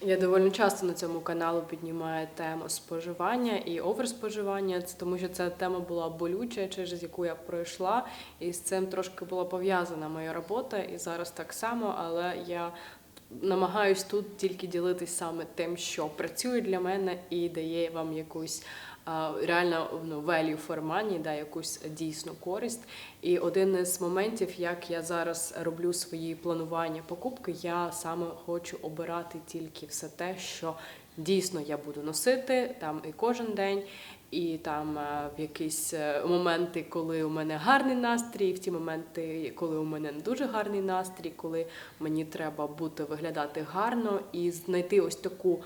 Я доволі часто на цьому каналу піднімаю тему споживання і оверспоживання. Тому, що ця тема була болюча, через яку я пройшла, і з цим трошки була пов'язана моя робота, і зараз так само, але я. Намагаюсь тут тільки ділитись саме тим, що працює для мене і дає вам якусь реально ну, value for money, да, якусь дійсну користь. І один із моментів, як я зараз роблю свої планування покупки, я саме хочу обирати тільки все те, що дійсно я буду носити там і кожен день. І там е, в якісь е, моменти, коли у мене гарний настрій, в ті моменти, коли у мене не дуже гарний настрій, коли мені треба бути виглядати гарно і знайти ось таку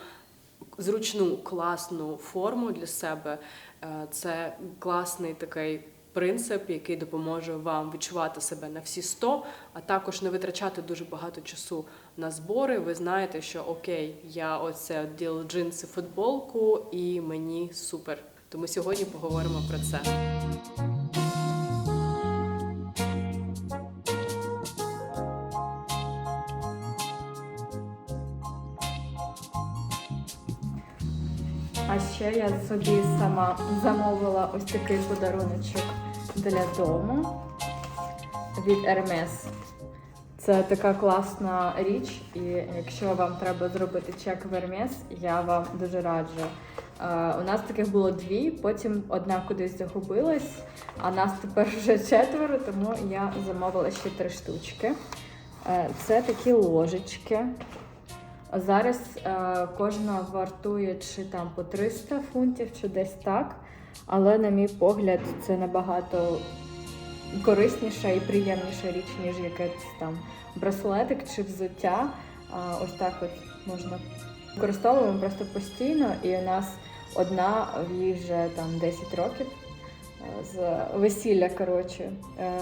зручну класну форму для себе. Е, Це класний такий принцип, який допоможе вам відчувати себе на всі 100, а також не витрачати дуже багато часу на збори. Ви знаєте, що окей, я оце діл джинси, футболку, і мені супер. Тому сьогодні поговоримо про це. Я собі сама замовила ось такий подаруночок для дому від Hermes. Це така класна річ, і якщо вам треба зробити чек в Hermes, я вам дуже раджу. Е, У нас таких було дві, потім одна кудись загубилась, а нас тепер вже четверо, тому я замовила ще три штучки. Е, Це такі ложечки. Зараз е, кожна вартує чи там по 300 фунтів, чи десь так. Але, на мій погляд, це набагато корисніша і приємніша річ, ніж якийсь там браслетик чи взуття. А, ось так от можна використовуємо просто постійно, і у нас одна в їй вже там 10 років. З весілля, коротше, е,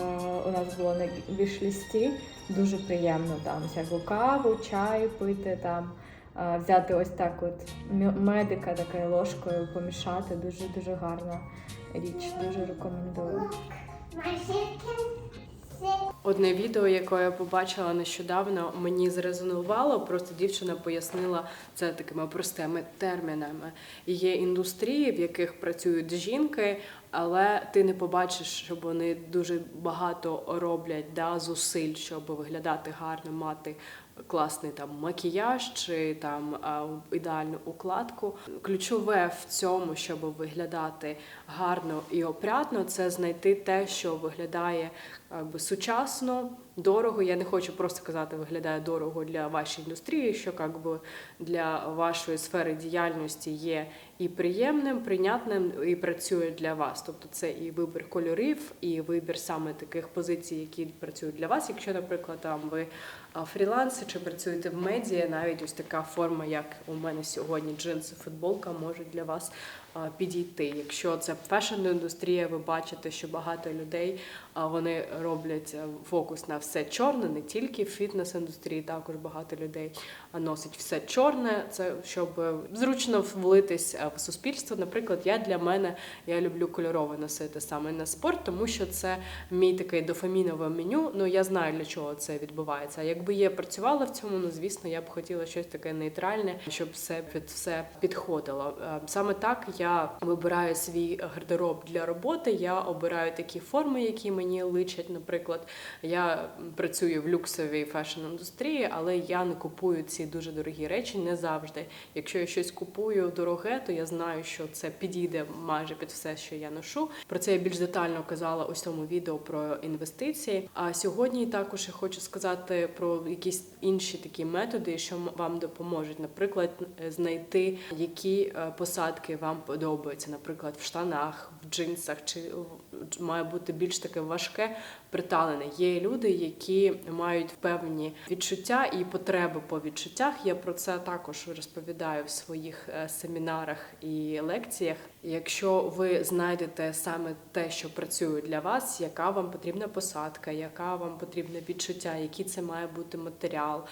у нас було на вішлісті. Дуже приємно там всяку каву, чай пити, там е, взяти ось так от медика такою ложкою, помішати. Дуже дуже гарна річ. Дуже рекомендую. Одне відео, яке я побачила нещодавно, мені зрезонувало. Просто дівчина пояснила це такими простими термінами. Є індустрії, в яких працюють жінки, але ти не побачиш, щоб вони дуже багато роблять да, зусиль, щоб виглядати гарно, мати класний там макіяж чи там ідеальну укладку. Ключове в цьому, щоб виглядати гарно і опрятно, це знайти те, що виглядає якби сучасно, дорого. Я не хочу просто казати, виглядає дорого для вашої індустрії, що якби для вашої сфери діяльності є і приємним, прийнятним, і працює для вас. Тобто це і вибір кольорів, і вибір саме таких позицій, які працюють для вас. Якщо, наприклад, там ви а, фрілансер чи працюєте в медіа, навіть ось така форма, як у мене сьогодні, джинси, футболка, може для вас підійти. Якщо це фешн-індустрія, ви бачите, що багато людей вони роблять е, фокус на все чорне, не тільки в фітнес-індустрії, також багато людей носить все чорне. Це щоб е, зручно влитись е, в суспільство. Наприклад, я для мене я люблю кольорове носити саме на спорт, тому що це мій такий дофамінове меню. Ну я знаю для чого це відбувається. Якби я працювала в цьому, ну звісно, я б хотіла щось таке нейтральне, щоб все під все підходило. Саме так я вибираю свій гардероб для роботи. Я обираю такі форми, які мені личать. Наприклад, я працюю в люксовій фешн-індустрії, але я не купую ці дуже дорогі речі не завжди. Якщо я щось купую дороге, то я знаю, що це підійде майже під все, що я ношу. Про це я більш детально казала у цьому відео про інвестиції. А сьогодні також я хочу сказати про якісь інші такі методи, що вам допоможуть. Наприклад, знайти які е, посадки вам подобаються, наприклад, в штанах, в джинсах, чи має бути більш таке важке приталене. Є люди, які мають певні відчуття і потреби по відчуттях. Я про це також розповідаю в своїх е, семінарах і лекціях. Якщо ви знайдете саме те, що працює для вас, яка вам потрібна посадка, яка вам потрібне відчуття, який це має бути матеріал.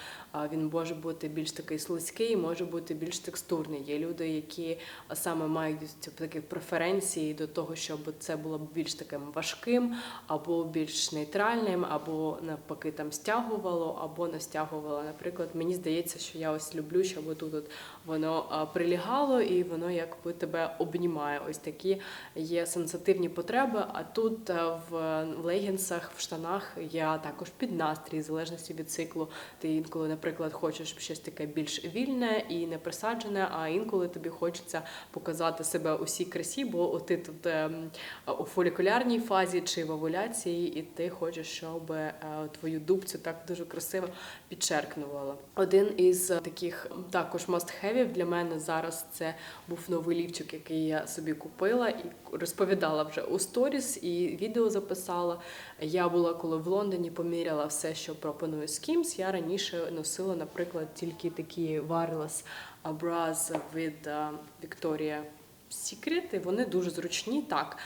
Він може бути більш такий слизький, може бути більш текстурний. Є люди, які саме мають такі преференції до того, щоб це було більш таким важким або більш більш нейтральним, або навпаки там стягувало, або не стягувало. Наприклад, мені здається, що я ось люблю, щоб тут от воно прилягало і воно якби тебе обнімає. Ось такі є сенситивні потреби. А тут е, в легінсах, в штанах я також під настрій, в залежності від циклу. Ти інколи, наприклад, хочеш щось таке більш вільне і не присаджене, а інколи тобі хочеться показати себе у всій красі, бо ти тут ем, у фолікулярній фазі чи в овуляції, і ти хочеш, щоб е, твою дубцю так дуже красиво підчеркнувала. Один із е, таких також must-have для мене зараз це був новий лівчик, який я собі купила і розповідала вже у сторіс і відео записала. Я була коли в Лондоні, поміряла все, що пропонує Skims. Я раніше носила, наприклад, тільки такі wireless bras від е, Victoria Secret, і вони дуже зручні. Так,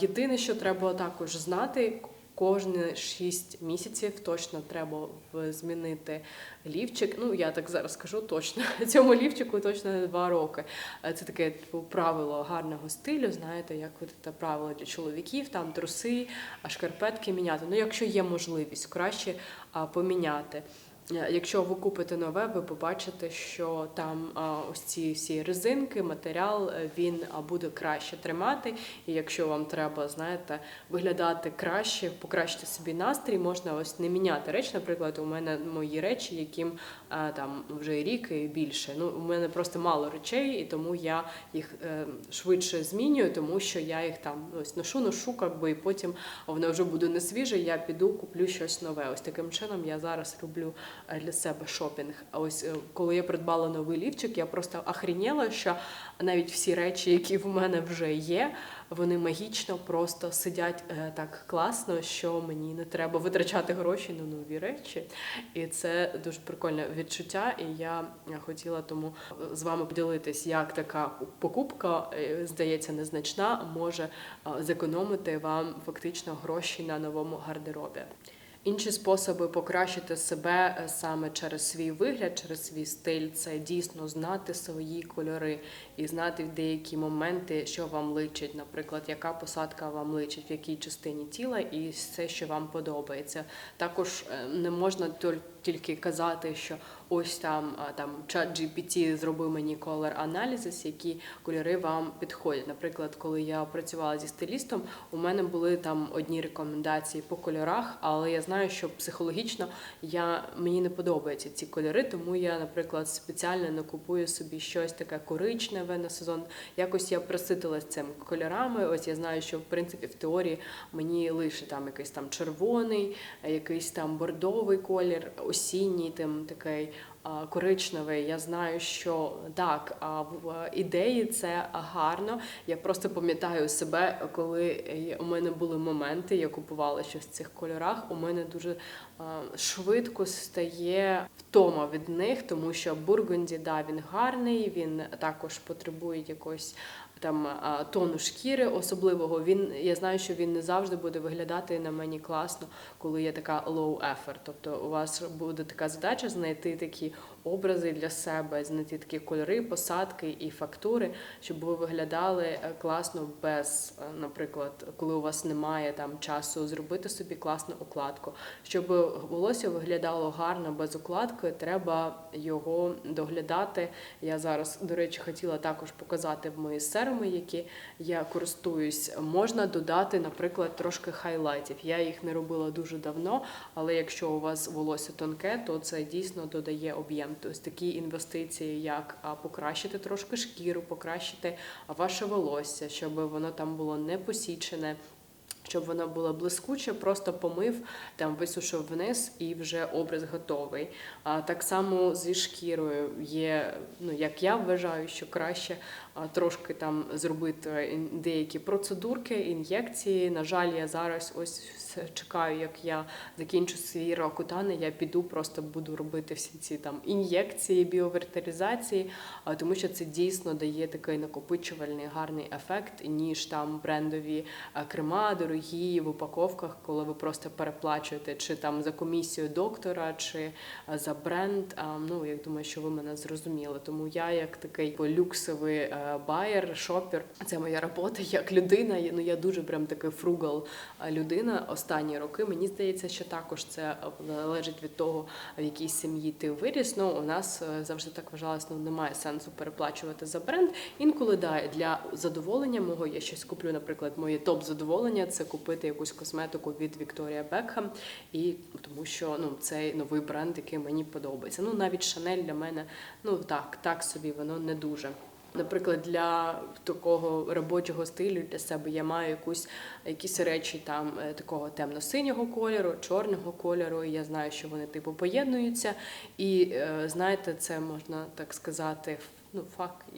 єдине, що треба також знати. Кожні 6 місяців точно треба змінити лівчик. Ну я так зараз кажу точно. Цьому лівчику точно не 2 роки. Е, Це таке типу, правило гарного стилю. Знаєте, як це правило для чоловіків, там труси, а шкарпетки міняти. Ну, якщо є можливість, краще поміняти. Е, Якщо ви купите нове, ви побачите, що там ось ці всі резинки, матеріал е, він буде краще тримати. І якщо вам треба, знаєте, виглядати краще, покращити собі настрій, можна ось не міняти речі. Наприклад, у мене мої речі, яким там вже рік і більше. Ну, у мене просто мало речей, і тому я їх е, швидше змінюю, тому що я їх там ось ношу, ношу, якби, і потім воно вже буде не свіже. Я піду, куплю щось нове. Ось таким чином я зараз роблю е, для себе шопінг. А ось е, коли я придбала новий лівчик, я просто охрініла, що навіть всі речі, які в мене вже є, вони магічно просто сидять е, так класно, що мені не треба витрачати гроші на нові речі. І це дуже прикольне відчуття. І я хотіла тому з вами поділитись, як така покупка, е, здається, незначна, може е, зекономити вам фактично гроші на новому гардеробі. Інші способи покращити себе е, саме через свій вигляд, через свій стиль це дійсно знати свої кольори і знати в деякі моменти, що вам личить, наприклад, яка посадка вам личить, в якій частині тіла, і все, що вам подобається. Також е, не можна тільки казати, що ось там там чат GPT зробив мені колор аналізис, які кольори вам підходять. Наприклад, коли я працювала зі стилістом, у мене були там одні рекомендації по кольорах, але я знаю, що психологічно я мені не подобаються ці кольори, тому я, наприклад, спеціально не купую собі щось таке коричневе на сезон. Якось я приситилась цим кольорами. Ось я знаю, що в принципі в теорії мені лише там якийсь там червоний, якийсь там бордовий колір, осінній, там такий коричневий. Я знаю, що так, а в ідеї це гарно. Я просто пам'ятаю себе, коли е, у мене були моменти, я купувала щось в цих кольорах. У мене дуже швидко стає втома від них, тому що бургунді, да, він гарний, він також потребує якогось там тону шкіри особливого. Він я знаю, що він не завжди буде виглядати на мені класно, коли є така low effort. Тобто у вас буде така задача знайти такі образи для себе, знайти такі кольори, посадки і фактури, щоб ви виглядали е, класно без, е, наприклад, коли у вас немає там часу зробити собі класну укладку. Щоб волосся виглядало гарно без укладки, треба його доглядати. Я зараз, до речі, хотіла також показати в мої серуми, які я користуюсь. Можна додати, наприклад, трошки хайлайтів. Я їх не робила дуже давно, але якщо у вас волосся тонке, то це дійсно додає об'єм. Тобто такі інвестиції, як покращити трошки шкіру, покращити ваше волосся, щоб воно там було не посічене. Щоб воно було блискуче, просто помив, там висушив вниз і вже образ готовий. А так само зі шкірою є, ну як я вважаю, що краще а, трошки там зробити деякі процедурки, ін'єкції. На жаль, я зараз ось чекаю, як я закінчу свій ракутани. Я піду, просто буду робити всі ці там ін'єкції, біовертилізації, а, тому що це дійсно дає такий накопичувальний гарний ефект, ніж там брендові крема, дорогі в упаковках, коли ви просто переплачуєте чи там за комісію доктора, чи е, за бренд. А, Ну я думаю, що ви мене зрозуміли. Тому я як такий люксовий е, байер, шопер, це моя робота як людина. Ну я дуже прям такий фругал е, людина. Останні роки мені здається, що також це залежить від того, в якій сім'ї ти виріс. Ну у нас завжди так вважалось, ну немає сенсу переплачувати за бренд. Інколи да, для задоволення мого я щось куплю. Наприклад, моє топ задоволення це купити якусь косметику від Вікторія Бекхам, і тому що ну цей новий бренд, який мені подобається. Ну навіть Шанель для мене, ну так, так собі воно не дуже. Наприклад, для такого робочого стилю для себе я маю якусь якісь речі там е, такого темно-синього кольору, чорного кольору. І я знаю, що вони типу поєднуються. І е, знаєте, це можна так сказати. Ну,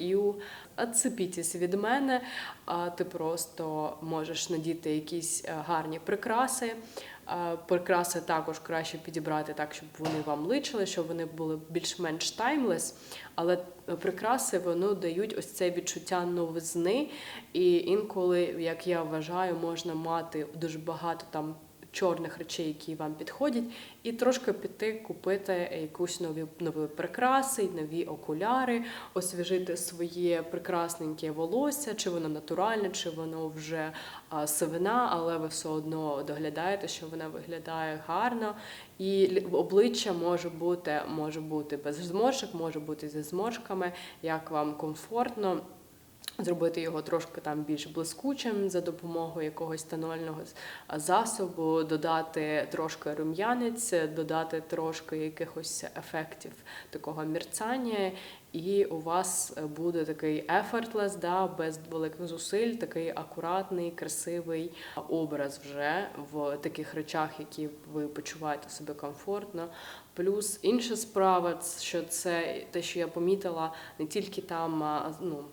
you, відцепітесь від мене, а ти просто можеш надіти якісь е, гарні прикраси. Прикраси також краще підібрати так, щоб вони вам личили, щоб вони були більш-менш таймлес. Але е, прикраси воно дають ось це відчуття новизни. І інколи, як я вважаю, можна мати дуже багато там. Чорних речей, які вам підходять, і трошки піти купити якусь нові нові прикраси, нові окуляри, освіжити своє прекрасненьке волосся, чи воно натуральне, чи воно вже сивина, але ви все одно доглядаєте, що вона виглядає гарно. І обличчя може бути, може бути без зморшок, може бути зі зморшками, як вам комфортно. Зробити його трошки там більш блискучим за допомогою якогось тонального засобу, додати трошки рум'янець, додати трошки якихось ефектів такого мерцання, і у вас буде такий effortless, да, без великих зусиль, такий акуратний, красивий образ вже в таких речах, які ви почуваєте себе комфортно. Плюс інша справа, що це те, що я помітила, не тільки там ну.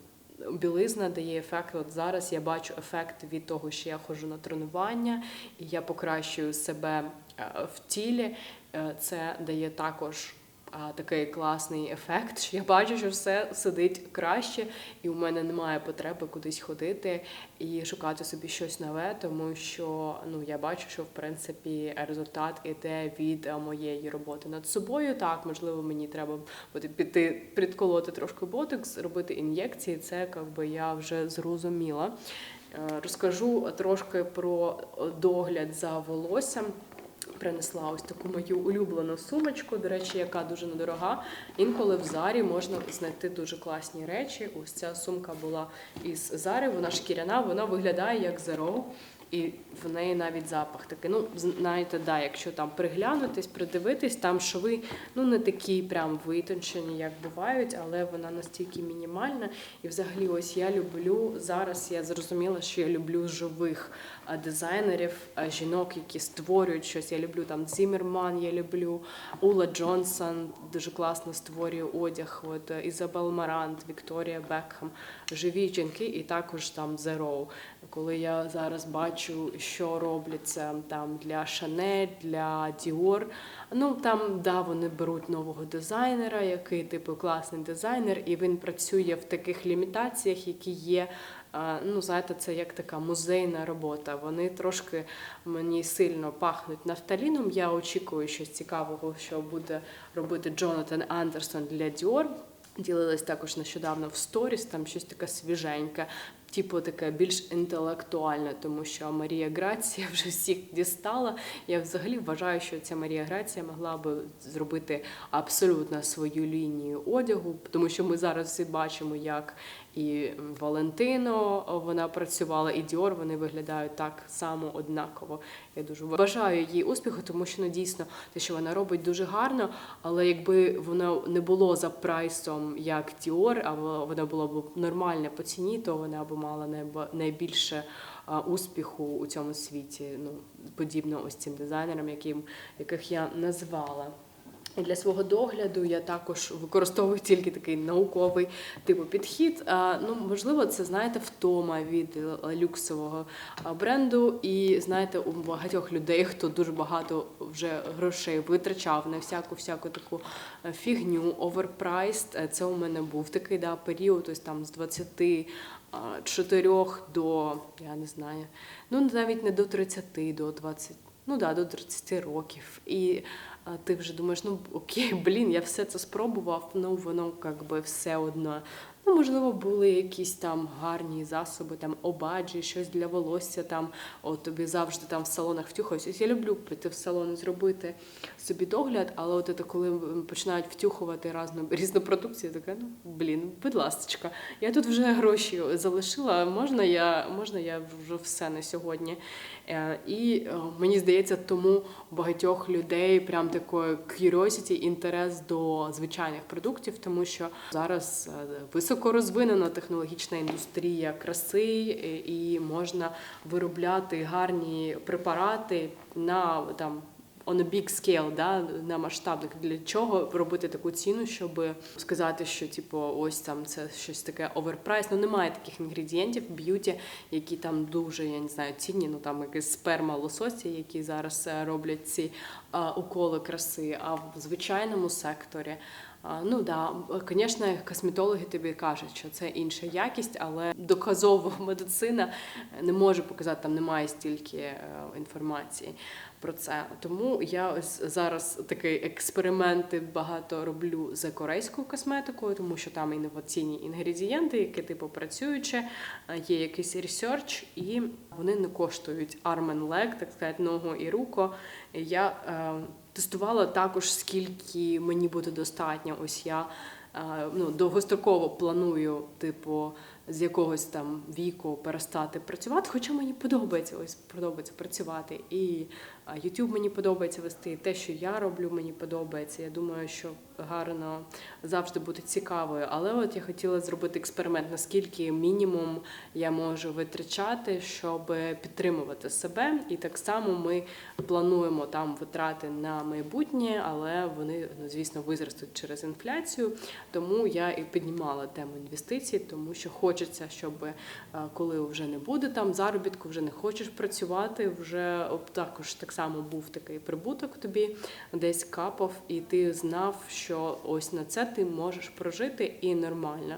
Білизна дає ефект. От зараз я бачу ефект від того, що я ходжу на тренування, і я покращую себе е, в тілі. Е, Це дає також а, такий класний ефект. що Я бачу, що все сидить краще, і у мене немає потреби кудись ходити і шукати собі щось нове, тому що ну я бачу, що в принципі результат іде від е, моєї роботи над собою. Так, можливо, мені треба буде піти підколоти трошки ботекс, робити ін'єкції. Це якби я вже зрозуміла. Е, Розкажу трошки про догляд за волоссям. Принесла ось таку мою улюблену сумочку, до речі, яка дуже недорога. Інколи в зарі можна знайти дуже класні речі. Ось ця сумка була із зари, вона шкіряна, вона виглядає як Zero. І в неї навіть запах такий. Ну, знаєте, да, якщо там приглянутись, придивитись, там шви ну не такі прям витончені, як бувають, але вона настільки мінімальна. І взагалі, ось я люблю зараз. Я зрозуміла, що я люблю живих дизайнерів, жінок, які створюють щось. Я люблю там Зіммерман, я люблю Ула Джонсон, дуже класно створює одяг. От е, Ізабел Марант, Вікторія Бекхам, живі жінки, і також там Zero. Коли я зараз бачу, що робляться там для Chanel, для Dior, ну там да, вони беруть нового дизайнера, який типу класний дизайнер, і він працює в таких лімітаціях, які є. Ну, знаєте, це як така музейна робота. Вони трошки мені сильно пахнуть нафталіном. Я очікую щось цікавого, що буде робити Джонатан Андерсон для Dior. Ділилась також нещодавно в сторіс, там щось таке свіженьке, типу таке більш інтелектуальне, тому що Марія Грація вже всіх дістала. Я взагалі вважаю, що ця Марія Грація могла би зробити абсолютно свою лінію одягу, тому що ми зараз всі бачимо, як і Валентино вона працювала, і Діор вони виглядають так само однаково. Я дуже бажаю їй успіху, тому що ну, дійсно те, що вона робить, дуже гарно. Але якби воно не було за прайсом як Діор, а воно було б нормальне по ціні, то вона б мала найбільше успіху у цьому світі. Ну подібно ось цим дизайнерам, яким яких я назвала. Для свого догляду я також використовую тільки такий науковий типу підхід. Ну, можливо, це знаєте втома від люксового бренду. І знаєте, у багатьох людей, хто дуже багато вже грошей витрачав на всяку всяку таку е, фігню, оверпрайст. Це у мене був такий да, період, ось там з 24 до я не знаю, ну навіть не до 30, до 20. Ну да, до 30 років. І ти вже думаєш, ну окей, блін, я все це спробував, ну воно якби все одно. Ну, можливо, були якісь там гарні засоби, там обаджі, щось для волосся. Там от тобі завжди там в салонах втюхаються. Я люблю піти в салон зробити собі догляд, але от це коли починають втюхувати різну, різну продукцію, така ну блін, будь ласточка, я тут вже гроші залишила. Можна я можна я вже все на сьогодні? Е, І е, мені здається, тому багатьох людей прям такої curiosity, інтерес до звичайних продуктів, тому що зараз е, високо розвинена технологічна індустрія краси, е, і можна виробляти гарні препарати на там. On a big scale, да, на масштабних для чого робити таку ціну, щоб сказати, що типу, ось там це щось таке оверпрайс. Ну немає таких інгредієнтів б'юті, які там дуже, я не знаю, цінні. Ну там якась сперма лососі, які зараз е, роблять ці а, уколи краси. А в звичайному секторі. Ну да, звісно, косметологи тобі кажуть, що це інша якість, але доказово медицина не може показати, там немає стільки е, інформації про це. Тому я ось зараз такий експерименти багато роблю з корейською косметикою, тому що там інноваційні інгредієнти, які типу працюючи, е, є якийсь ресерч, і вони не коштують and leg, так сказати, ногу і руку. Я е, тестувала також, скільки мені буде достатньо. Ось я е, ну, довгостроково планую, типу, з якогось там віку перестати працювати, хоча мені подобається ось подобається працювати. І YouTube мені подобається вести, те, що я роблю, мені подобається. Я думаю, що гарно завжди бути цікавою. Але от я хотіла зробити експеримент, наскільки мінімум я можу витрачати, щоб підтримувати себе. І так само ми плануємо там витрати на майбутнє, але вони, ну, звісно, визростуть через інфляцію. Тому я і піднімала тему інвестицій, тому що хочеться, щоб е, коли вже не буде там заробітку, вже не хочеш працювати, вже також так само був такий прибуток тобі десь капав, і ти знав, що ось на це ти можеш прожити і нормально.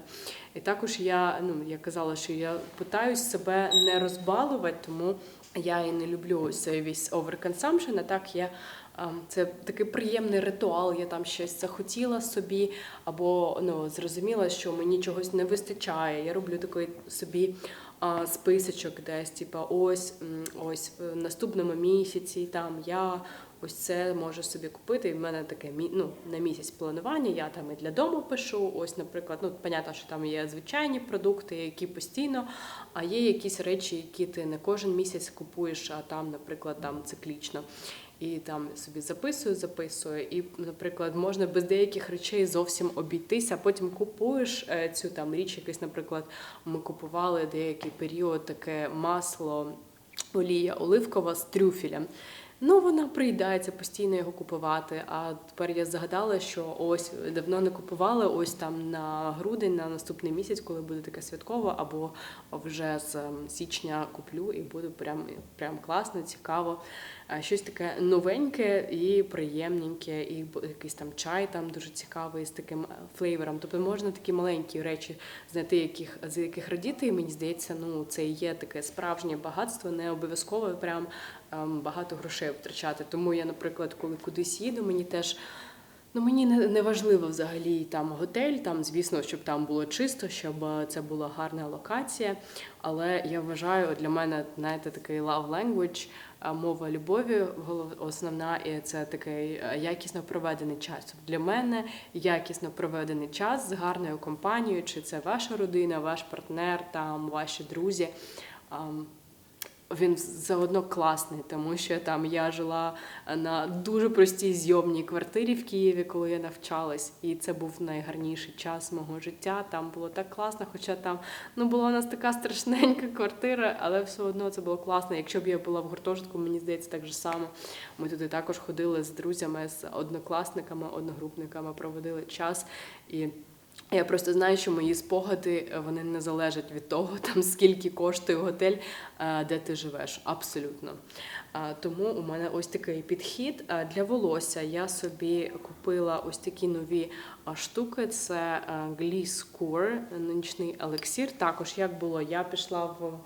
І також я ну я казала, що я питаюсь себе не розбалувати, тому я і не люблю цей весь overconsumption, а так я. ем, Це такий приємний ритуал. Я там щось захотіла собі, або ну зрозуміла, що мені чогось не вистачає. Я роблю такий собі списочок, десь типа ось ось в наступному місяці. Там я ось це можу собі купити. І в мене таке ну, на місяць планування. Я там і для дому пишу. Ось, наприклад, ну понятно, що там є звичайні продукти, які постійно, а є якісь речі, які ти не кожен місяць купуєш, а там, наприклад, там циклічно. І там собі записую, записую. І, наприклад, можна без деяких речей зовсім обійтися, потім купуєш е, цю там річ, якийсь, наприклад, ми купували деякий період таке масло, олія оливкова з трюфелем. Ну, вона приїдається постійно його купувати. А тепер я згадала, що ось давно не купувала, ось там на грудень, на наступний місяць, коли буде таке святково, або вже з ем, січня куплю і буде прям, прям класно, цікаво. А Щось таке новеньке і приємненьке, і якийсь там чай там дуже цікавий з таким е, флейвером. Тобто можна такі маленькі речі знайти, яких з яких радіти. І мені здається, ну це і є таке справжнє багатство, не обов'язково прям ем, багато грошей втрачати. Тому я, наприклад, коли кудись їду, мені теж. Ну, мені не, важливо взагалі там готель, там, звісно, щоб там було чисто, щоб е, це була гарна локація. Але я вважаю, для мене, знаєте, такий love language, мова любові основна, і це такий е, якісно проведений час. Тобто Для мене якісно проведений час з гарною компанією, чи це ваша родина, ваш партнер, там ваші друзі. Він заодно класний, тому що там я жила на дуже простій зйомній квартирі в Києві, коли я навчалась, і це був найгарніший час мого життя. Там було так класно, хоча там ну була у нас така страшненька квартира, але все одно це було класно. Якщо б я була в гуртожитку, мені здається, так же само. Ми туди також ходили з друзями, з однокласниками, одногрупниками, проводили час і. Я просто знаю, що мої спогади е, вони не залежать від того, там скільки коштує готель, е, де ти живеш. Абсолютно. Е, Тому у мене ось такий підхід. Для волосся я собі купила ось такі нові штуки. Це Gliss Core, нічний елексір. Також як було, я пішла в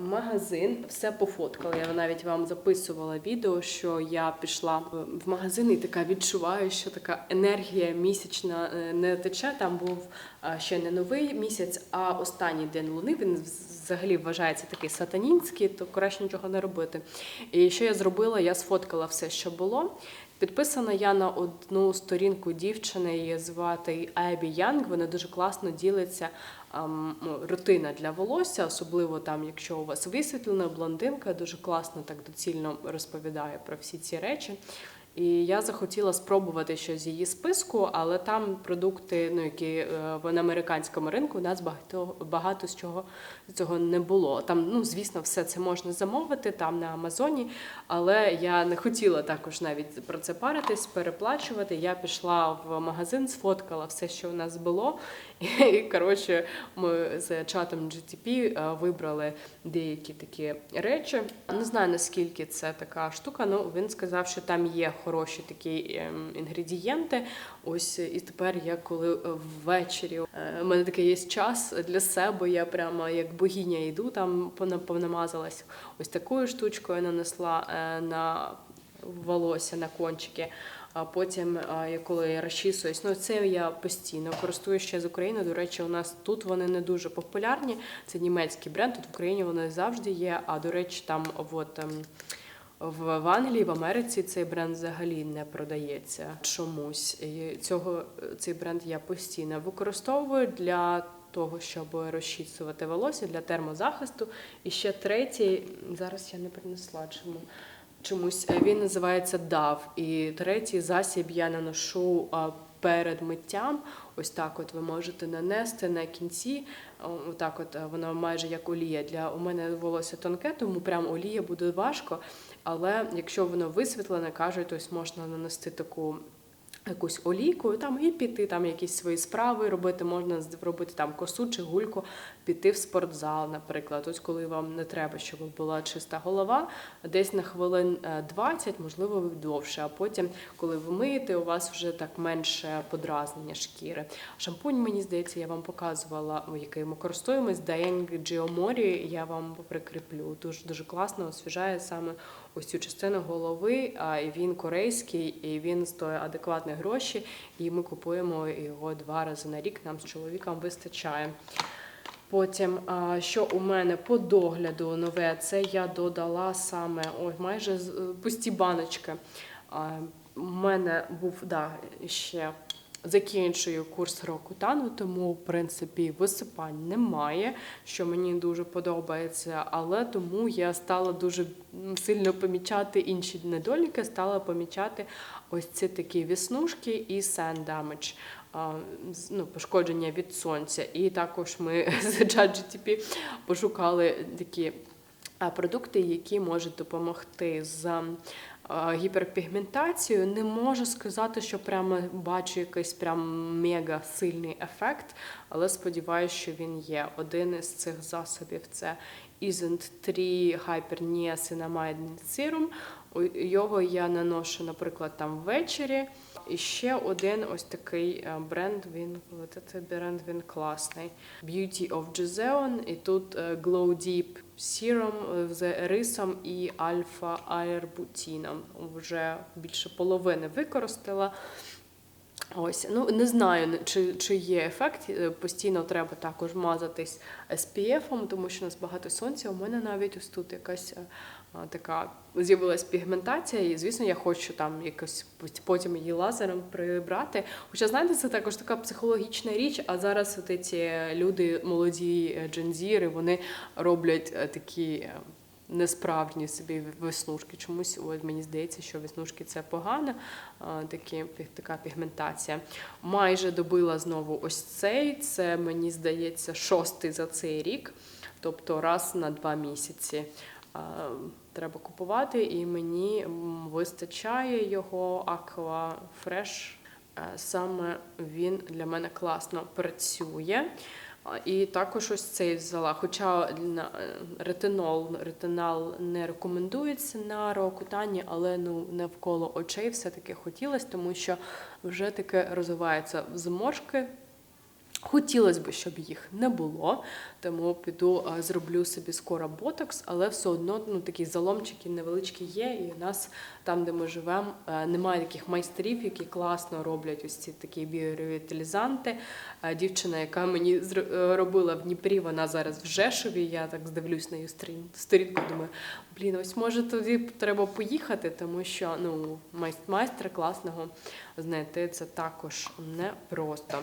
магазин, все пофоткала. Я навіть вам записувала відео, що я пішла в- в магазин і така відчуваю, що така енергія місячна е, не тече. Там був е, ще не новий місяць, а останній день луни. Він взагалі вважається такий сатанінський, то краще нічого не робити. І що я зробила? Я сфоткала все, що було. Підписана я на одну сторінку дівчини, її звати Ебі Янг. Вона дуже класно ділиться ем, ну, рутина для волосся, особливо там, якщо у вас висвітлена блондинка, дуже класно так доцільно розповідає про всі ці речі. І я захотіла спробувати щось з її списку, але там продукти, ну які е, в на американському ринку, у нас багато багато з чого цього не було. Там, ну звісно, все це можна замовити там на Амазоні, але я не хотіла також навіть про це паритись, переплачувати. Я пішла в магазин, сфоткала все, що у нас було. І коротше, ми з чатом GTP е, вибрали деякі такі речі. Не знаю наскільки це така штука. Ну він сказав, що там є хороші такі ем, інгредієнти. Ось і тепер я коли ввечері е, у мене такий є час для себе. Я прямо як богиня йду, там пона- понамазалась ось такою штучкою, нанесла е, на волосся на кончики. А потім, коли я розчісуюсь, ну це я постійно користуюсь ще з України. До речі, у нас тут вони не дуже популярні. Це німецький бренд. Тут в Україні вони завжди є. А до речі, там от. В, Англії, в Америці цей бренд взагалі не продається чомусь. І цього цей бренд я постійно використовую для того, щоб розчісувати волосся для термозахисту. І ще третій, зараз я не принесла чому. Чомусь він називається DAV. І третій засіб я наношу перед миттям. Ось так, от ви можете нанести на кінці. Отак, от воно майже як олія. Для у мене волосся тонке, тому прям олія буде важко. Але якщо воно висвітлене, кажуть, ось можна нанести таку. Якусь олійку, там і піти там якісь свої справи робити, можна робити там косу чи гульку, піти в спортзал, наприклад. Ось коли вам не треба, щоб була чиста голова, десь на хвилин е, 20, можливо, довше. А потім, коли ви миєте, у вас вже так менше подразнення шкіри. Шампунь, мені здається, я вам показувала, який ми користуємось. Daeng Geomori, я вам прикріплю. Дуже дуже класно освіжає саме ось цю частину голови. А він корейський, і він стоїть адекватні гроші. І ми купуємо його два рази на рік. Нам з чоловіком вистачає. Потім, що у мене по догляду нове, це я додала саме ой, майже пусті баночки. У мене був да, ще закінчую курс рокутану, тому в принципі висипань немає, що мені дуже подобається. Але тому я стала дуже сильно помічати інші недоліки, стала помічати ось ці такі віснушки і sun damage ну, пошкодження від сонця. І також ми з ChatGTP пошукали такі продукти, які можуть допомогти з а, гіперпігментацією. Не можу сказати, що прямо бачу якийсь прям мега сильний ефект, але сподіваюся, що він є. Один із цих засобів це Isn't 3 Hyperniacinamide Serum. Його я наношу, наприклад, там ввечері. І ще один ось такий е, бренд. Він цей бренд він класний. Beauty of Gizeon. І тут е, Glow Deep Serum з рисом і альфа-аербутіном. Вже більше половини використала. Ось, ну не знаю, чи, чи є ефект. Е, Постійно треба також мазатись SPF, тому що у нас багато сонця. У мене навіть ось тут якась е, така з'явилась пігментація, і звісно, я хочу там якось потім її лазером прибрати. Хоча знаєте, це також така психологічна річ. А зараз от ці люди молоді е, джензіри, вони роблять е, такі. е, несправжні собі веснушки. Чомусь от мені здається, що веснушки це погано, такі, така пігментація. Майже добила знову ось цей. Це мені здається шостий за цей рік, тобто раз на два місяці. Треба купувати, і мені вистачає його Aqua Fresh. Е, Саме він для мене класно працює. І також ось цей взяла. Хоча е, ретинол, ретинал не рекомендується на рокутанні, але ну навколо очей все-таки хотілося, тому що вже таке розвиваються зморшки. Хотілося б, щоб їх не було, тому піду зроблю собі скоро ботокс, але все одно ну, такі заломчики невеличкі є. І у нас там, де ми живемо, е, немає таких майстрів, які класно роблять ось ці такі біоревіталізанти. Е, Дівчина, яка мені е, робила в Дніпрі, вона зараз в Жешові. Я так здивлюсь на її сторінку. Думаю, блін, ось може тоді треба поїхати, тому що ну майст- майстра класного знайти це також непросто.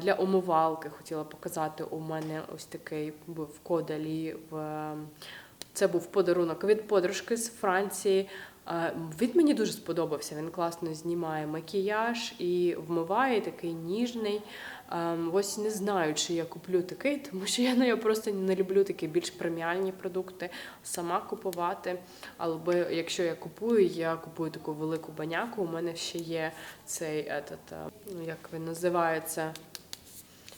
Для умивалки хотіла показати. У мене ось такий був кодалі в це був подарунок від подружки з Франції. Він мені дуже сподобався. Він класно знімає макіяж і вмиває такий ніжний. Ось не знаю, чи я куплю такий, тому що я, ну, я просто не люблю такі більш преміальні продукти сама купувати. Але якщо я купую, я купую таку велику баняку. У мене ще є цей етот, е, ну як він називається.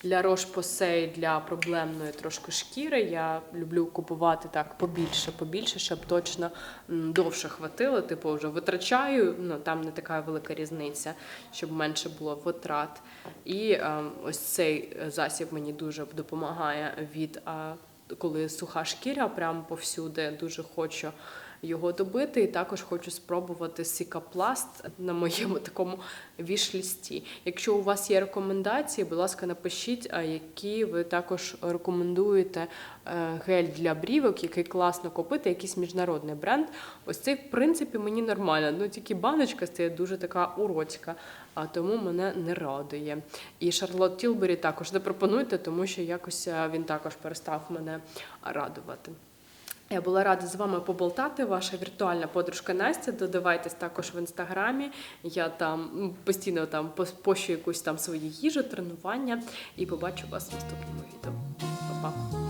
Для рош-посей для проблемної трошки шкіри. Я люблю купувати так побільше, побільше, щоб точно довше хватило. Типу, вже витрачаю, ну там не така велика різниця, щоб менше було витрат. І е, ось цей засіб мені дуже допомагає від е, коли суха шкіра, прямо повсюди дуже хочу його добити. І також хочу спробувати сікапласт на моєму такому вішлісті. Якщо у вас є рекомендації, будь ласка, напишіть, які ви також рекомендуєте гель для брівок, який класно купити, якийсь міжнародний бренд. Ось цей, в принципі, мені нормально. Ну тільки баночка стає дуже така уродська, а тому мене не радує. І Шарлот Тілбері також запропонуйте, тому що якось е, він також перестав мене радувати. Я була рада з вами поболтати. Ваша віртуальна подружка Настя. Додавайтесь також в інстаграмі. Я там постійно там пощу якусь там свою їжу, тренування і побачу вас в наступному відео. Па-па!